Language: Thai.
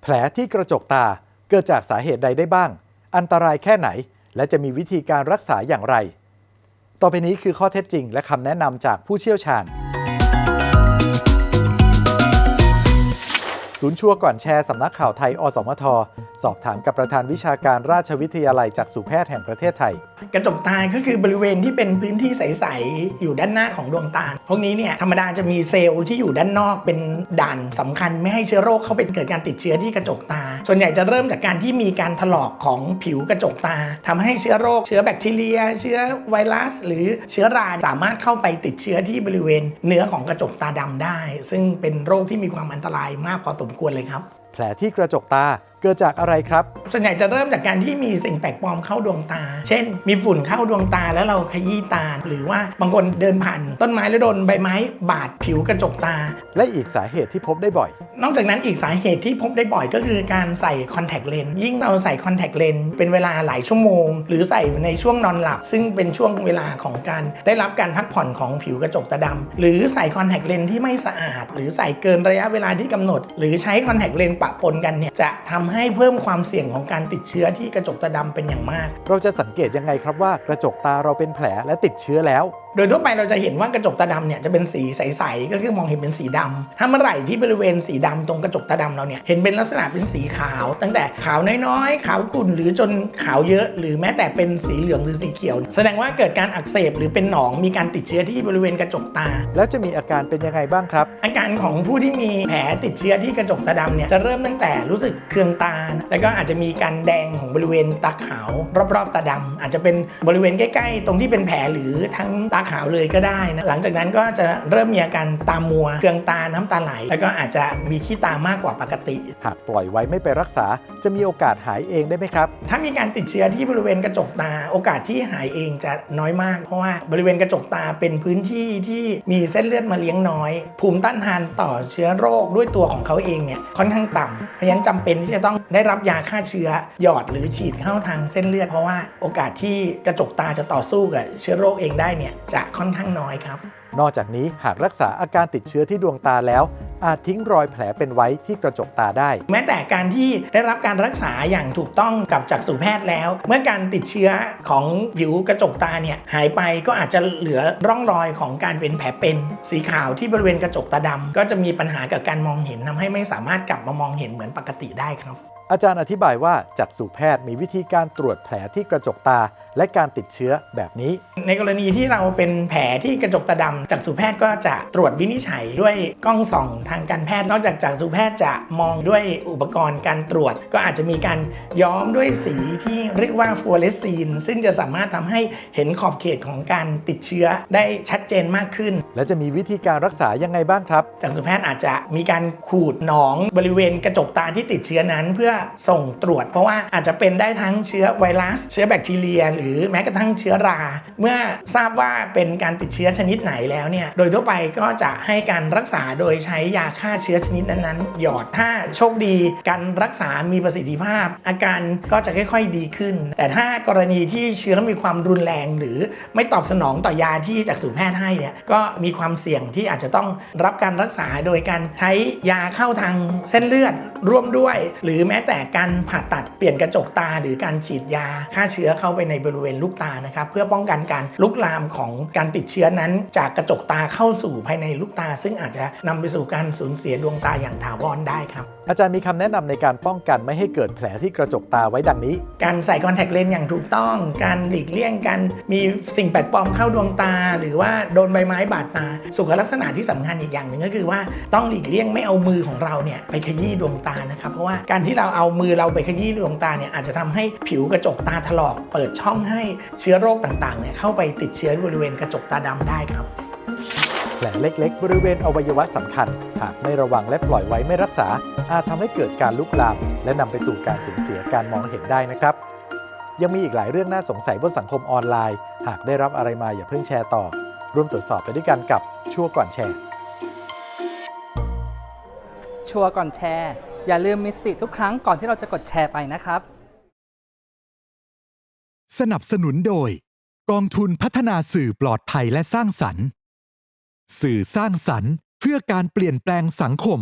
แผลที่กระจกตาเกิดจากสาเหตุใดได้บ้าง อันตรายแค่ไหน และจะมีวิธีการรักษาอย่างไร ต่อไปนี้คือข้อเท็จจริง และคำแนะนำจากผู้เชี่ยวชาญ ศูนย์ชัวก่อนแชร์สำนักข่าวไทย อสมท สอบถามกับประธานวิชาการราชวิทยาลัยจากสุแพทย์แห่งประเทศไทย กระจกตาก็คือบริเวณที่เป็นพื้นที่ใส ๆ อยู่ด้านหน้าของดวงตา พวกนี้เนี่ยธรรมดาจะมีเซลล์ที่อยู่ด้านนอกเป็นด่านสำคัญไม่ให้เชื้อโรคเข้าไปเกิดการติดเชื้อที่กระจกตา ส่วนใหญ่จะเริ่มจากการที่มีการถลอกของผิวกระจกตาทำให้เชื้อโรค เชื้อแบคทีเรีย เชื้อไวรัส หรือเชื้อราสามารถเข้าไปติดเชื้อที่บริเวณ เนื้อของกระจกตาดำได้ ซึ่งเป็นโรคที่มีความอันตรายมากพอสมควรเลยครับ แผลที่กระจกตาเกิดจากอะไรครับ ส่วนใหญ่จะเริ่มจากการที่มีสิ่งแปลกปลอมเข้าดวงตา เช่น มีฝุ่นเข้าดวงตาแล้วเราขยี้ตา หรือว่าบางคนเดินผ่านต้นไม้แล้วโดนใบไม้บาดผิวกระจกตา และอีกสาเหตุที่พบได้บ่อย นอกจากนั้นอีกสาเหตุที่พบได้บ่อยก็คือการใส่คอนแทคเลนส์ยิ่งเราใส่คอนแทคเลนส์เป็นเวลาหลายชั่วโมง หรือใส่ในช่วงนอนหลับ ซึ่งเป็นช่วงเวลาของการได้รับการพักผ่อนของผิวกระจกตาดำหรือใส่คอนแทคเลนส์ที่ไม่สะอาด หรือใส่เกินระยะเวลาที่กำหนด หรือใช้คอนแทคเลนส์ปะปนกันเนี่ยจะทำให้เพิ่มความเสี่ยงของการติดเชื้อที่กระจกตาดำเป็นอย่างมาก เราจะสังเกตยังไงครับว่ากระจกตาเราเป็นแผลและติดเชื้อแล้ว โดยทั่วไปเราจะเห็นว่ากระจกตาดำเนี่ยจะเป็นสีใสๆก็คือมองเห็นเป็นสีดำถ้าเมื่อไหร่ที่บริเวณสีดำตรงกระจกตาดำเราเนี่ยเห็นเป็นลักษณะเป็นสีขาว ตั้งแต่ขาวน้อยๆ ขาวขุ่นหรือจนขาวเยอะ หรือแม้แต่เป็นสีเหลืองหรือสีเขียว แสดงว่าเกิดการอักเสบหรือเป็นหนองมีการติดเชื้อที่บริเวณกระจกตา แล้วจะมีอาการเป็นยังไงบ้างครับ อาการของผู้ที่มีแผลติดเชื้อที่กระจกตาดำเนี่ยจะเริ่มตั้งแต่รู้สึกเคืองตา แล้วก็อาจจะมีการแดงของบริเวณตาขาว รอบๆตาดำอาจจะเป็นบริเวณใกล้ๆ ตรงที่เป็นแผลหรือทั้งตาขาวเลยก็ได้นะหลังจากนั้นก็จะเริ่มมีอาการตามัว เคืองตาน้ำตาไหล แล้วก็อาจจะมีขี้ตามากกว่าปกติ หากปล่อยไว้ไม่ไปรักษา จะมีโอกาสหายเองได้ไหมครับ ถ้ามีการติดเชื้อที่บริเวณกระจกตา โอกาสที่หายเองจะน้อยมาก เพราะว่าบริเวณกระจกตาเป็นพื้นที่ที่มีเส้นเลือดมาเลี้ยงน้อย ภูมิต้านทานต่อเชื้อโรคด้วยตัวของเขาเองเนี่ยค่อนข้างต่ำเพราะฉะนั้นจำเป็นที่จะต้องได้รับยาฆ่าเชื้อหยอดหรือฉีดเข้าทางเส้นเลือดเพราะว่าโอกาสที่กระจกตาจะต่อสู้กับเชื้อโรคเองได้เนี่ยจะค่อนข้างน้อยครับ นอกจากนี้หากรักษาอาการติดเชื้อที่ดวงตาแล้ว อาจทิ้งรอยแผลเป็นไว้ที่กระจกตาได้ แม้แต่การที่ได้รับการรักษาอย่างถูกต้องกับจักษุแพทย์แล้ว เมื่อการติดเชื้อของผิวกระจกตาเนี่ยหายไปก็อาจจะเหลือร่องรอยของการเป็นแผลเป็น สีขาวที่บริเวณกระจกตาดำก็จะมีปัญหากับการมองเห็นทำให้ไม่สามารถกลับมามองเห็นเหมือนปกติได้ครับ อาจารย์อธิบายว่าจักษุแพทย์มีวิธีการตรวจแผลที่กระจกตา และการติดเชื้อแบบนี้ ในกรณีที่เราเป็นแผลที่กระจกตาดำจักษุแพทย์ก็จะตรวจวินิจฉัยด้วยกล้องส่องทางการแพทย์ นอกจากจักษุแพทย์จะมองด้วยอุปกรณ์การตรวจ ก็อาจจะมีการย้อมด้วยสีที่เรียกว่าฟลูออเรสซีนซึ่งจะสามารถทำให้เห็นขอบเขตของการติดเชื้อได้ชัดเจนมากขึ้น และจะมีวิธีการรักษายังไงบ้างครับจักษุแพทย์อาจจะมีการขูดหนองบริเวณกระจกตาที่ติดเชื้อนั้น เพื่อส่งตรวจ เพราะว่าอาจจะเป็นได้ทั้งเชื้อไวรัส เชื้อแบคทีเรีย หรือแม้กระทั่งเชื้อรา เมื่อทราบว่าเป็นการติดเชื้อชนิดไหนแล้วเนี่ยโดยทั่วไปก็จะให้การรักษาโดยใช้ยาฆ่าเชื้อชนิดนั้นๆ หยอดถ้าโชคดี การรักษามีประสิทธิภาพ อาการก็จะค่อยๆดีขึ้น แต่ถ้ากรณีที่เชื้อมีความรุนแรง หรือไม่ตอบสนองต่อยาที่จักษุแพทย์ให้เนี่ยก็มีความเสี่ยงที่อาจจะต้องรับการรักษาโดยการใช้ยาเข้าทางเส้นเลือดร่วมด้วย หรือแม้แต่การผ่าตัดเปลี่ยนกระจกตา หรือการฉีดยาฆ่าเชื้อเข้าไปในบริเวณลูกตานะครับเพื่อป้องกันการลุกลามของการติดเชื้อนั้น จากกระจกตาเข้าสู่ภายในลูกตา ซึ่งอาจจะนำไปสู่การสูญเสียดวงตาอย่างถาวรได้ครับ อาจารย์มีคำแนะนำในการป้องกันไม่ให้เกิดแผลที่กระจกตาไว้ดังนี้ การใส่คอนแทคเลนส์อย่างถูกต้อง การหลีกเลี่ยงการมีสิ่งแปลกปลอมเข้าดวงตา หรือว่าโดนใบไม้บาดตา สุขลักษณะที่สำคัญอีกอย่างหนึ่งก็คือว่าต้องหลีกเลี่ยงไม่เอามือของเราเนี่ยไปขยี้ดวงตานะครับเพราะว่าการที่เราเอามือเราไปขยี้ดวงตาเนี่ยอาจจะทำให้ผิวกระจกตาถลอก เปิดช่องให้เชื้อโรคต่างๆเนี่ยเข้าไปติดเชื้อบริเวณกระจกตาดำได้ครับ แผลเล็กๆ บริเวณอวัยวะสำคัญ หากไม่ระวังและปล่อยไว้ไม่รักษา อาจทำให้เกิดการลุกลาม และนำไปสู่การสูญเสียการมองเห็นได้นะครับ ยังมีอีกหลายเรื่องน่าสงสัยบนสังคมออนไลน์ หากได้รับอะไรมาอย่าเพิ่งแชร์ต่อ ร่วมตรวจสอบไปด้วยกันกับชั่วก่อนแชร์ ชัวร์ก่อนแชร์ อย่าลืมมีสติทุกครั้งก่อนที่เราจะกดแชร์ไปนะครับ สนับสนุนโดย กองทุนพัฒนาสื่อปลอดภัยและสร้างสรรค์ สื่อสร้างสรรค์ เพื่อการเปลี่ยนแปลงสังคม